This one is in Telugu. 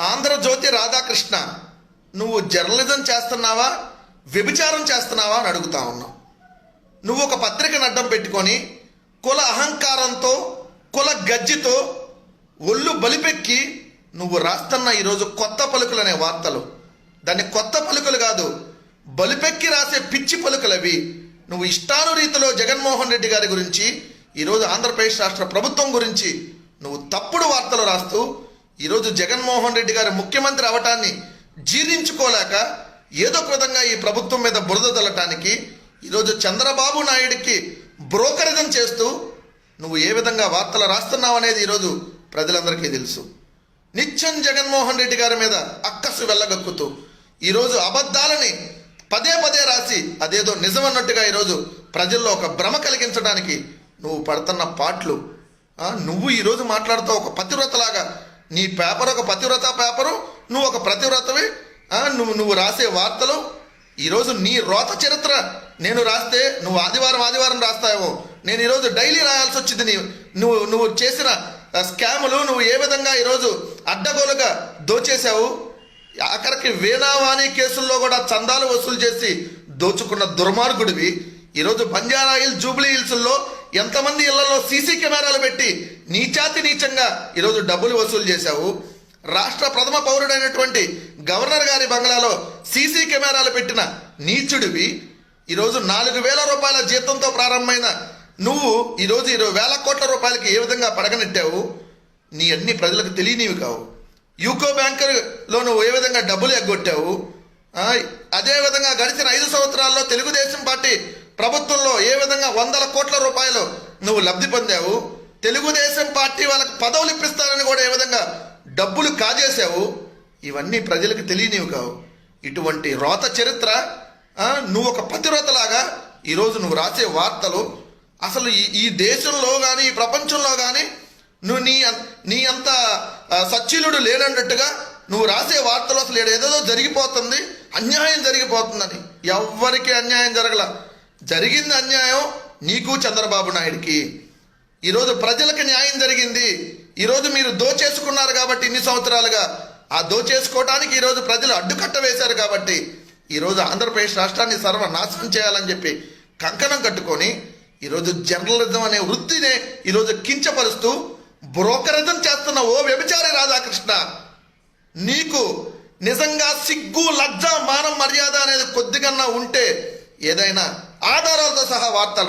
ఆంధ్రజ్యోతి రాధాకృష్ణ నువ్వు జర్నలిజం చేస్తున్నావా? వ్యభిచారం చేస్తున్నావా? అని అడుగుతా ఉన్నావు నువ్వు ఒక పత్రికను అడ్డం పెట్టుకొని కుల అహంకారంతో కుల గజ్జితో ఒళ్ళు బలిపెక్కి నువ్వు రాస్తున్న ఈరోజు కొత్త పలుకులు అనే వార్తలు. దాన్ని కొత్త పలుకులు కాదు బలిపెక్కి రాసే పిచ్చి పలుకులు అవి నువ్వు ఇష్టానురీతిలో జగన్మోహన్ రెడ్డి గారి గురించి ఈరోజు ఆంధ్రప్రదేశ్ రాష్ట్ర ప్రభుత్వం గురించి నువ్వు తప్పుడు వార్తలు రాస్తూ ఈరోజు జగన్మోహన్ రెడ్డి గారి ముఖ్యమంత్రి అవటాన్ని జీర్ణించుకోలేక ఏదో ఒక విధంగా ఈ ప్రభుత్వం మీద బురద తల్లటానికి ఈరోజు చంద్రబాబు నాయుడికి బ్రోకరిజం చేస్తూ నువ్వు ఏ విధంగా వార్తలు రాస్తున్నావు అనేది ఈరోజు ప్రజలందరికీ తెలుసు. నిత్యం జగన్మోహన్ రెడ్డి గారి మీద అక్కసు వెళ్ళగక్కుతూ ఈరోజు అబద్ధాలని పదే పదే రాసి అదేదో నిజమన్నట్టుగా ఈరోజు ప్రజల్లో ఒక భ్రమ కలిగించడానికి నువ్వు పడుతున్న పాటలు నువ్వు ఈరోజు మాట్లాడుతూ ఒక పతివ్రతలాగా నీ పేపర్ ఒక పతివ్రత పేపరు నువ్వు ఒక ప్రతివ్రతవి నువ్వు నువ్వు రాసే వార్తలు ఈరోజు నీ రోత చరిత్ర నేను రాస్తే నువ్వు ఆదివారం ఆదివారం రాస్తావేమో. నేను ఈరోజు డైలీ రాయాల్సి వచ్చింది నీ నువ్వు నువ్వు చేసిన స్కాములు నువ్వు ఏ విధంగా ఈరోజు అడ్డగోలుగా దోచేశావు ఆఖరికి వేణావాణి కేసుల్లో కూడా చందాలు వసూలు చేసి దోచుకున్న దుర్మార్గుడివి. ఈరోజు బంజారా హిల్ జూబ్లీ హిల్స్లో ఎంతమంది ఇళ్ళలో సీసీ కెమెరాలు పెట్టి నీచాతి నీచంగా ఈరోజు డబ్బులు వసూలు చేశావు? రాష్ట్ర ప్రథమ పౌరుడైనటువంటి గవర్నర్ గారి బంగ్లాలో సీసీ కెమెరాలు పెట్టిన నీచుడివి ఈరోజు నాలుగు వేల రూపాయల జీతంతో ప్రారంభమైన నువ్వు ఈరోజు ఇరవై వేల కోట్ల రూపాయలకి ఏ విధంగా పడగనెట్టావు? నీ అన్ని ప్రజలకు తెలియనివి కావు. యూకో బ్యాంకులో నువ్వు ఏ విధంగా డబ్బులు ఎగ్గొట్టావు? అదేవిధంగా అదే విధంగా గడిచిన ఐదు సంవత్సరాల్లో తెలుగుదేశం పార్టీ ప్రభుత్వంలో ఏ విధంగా వందల కోట్ల రూపాయలు నువ్వు లబ్ధి పొందావు తెలుగుదేశం పార్టీ వాళ్ళకి పదవులు ఇప్పిస్తారని కూడా ఏ విధంగా డబ్బులు కాజేశావు ఇవన్నీ ప్రజలకు తెలియనివి కావు. ఇటువంటి రోత చరిత్ర నువ్వు ఒక పతిరోతలాగా ఈరోజు నువ్వు రాసే వార్తలు అసలు ఈ ఈ దేశంలో కానీ ఈ ప్రపంచంలో కానీ నువ్వు నీ నీ అంత సచ్చీలుడు లేనన్నట్టుగా నువ్వు రాసే వార్తలు అసలు ఏదేదో జరిగిపోతుంది అన్యాయం జరిగిపోతుందని. ఎవ్వరికి అన్యాయం జరగల. జరిగింది అన్యాయం నీకు చంద్రబాబు నాయుడికి. ఈరోజు ప్రజలకు న్యాయం జరిగింది. ఈరోజు మీరు దోచేసుకున్నారు కాబట్టి ఇన్ని సంవత్సరాలుగా. ఆ దోచేసుకోవడానికి ఈరోజు ప్రజలు అడ్డుకట్ట వేశారు కాబట్టి ఈరోజు ఆంధ్రప్రదేశ్ రాష్ట్రాన్ని సర్వనాశనం చేయాలని చెప్పి కంకణం కట్టుకొని ఈరోజు జర్నలిజం అనే వృత్తినే ఈరోజు కించపరుస్తూ బ్రోకరిజం చేస్తున్న ఓ వ్యభిచారి రాధాకృష్ణ నీకు నిజంగా సిగ్గు లజ్జ మానం మర్యాద అనేది కొద్దిగన్నా ఉంటే ఏదైనా ఆధారాలతో సహా వార్తలు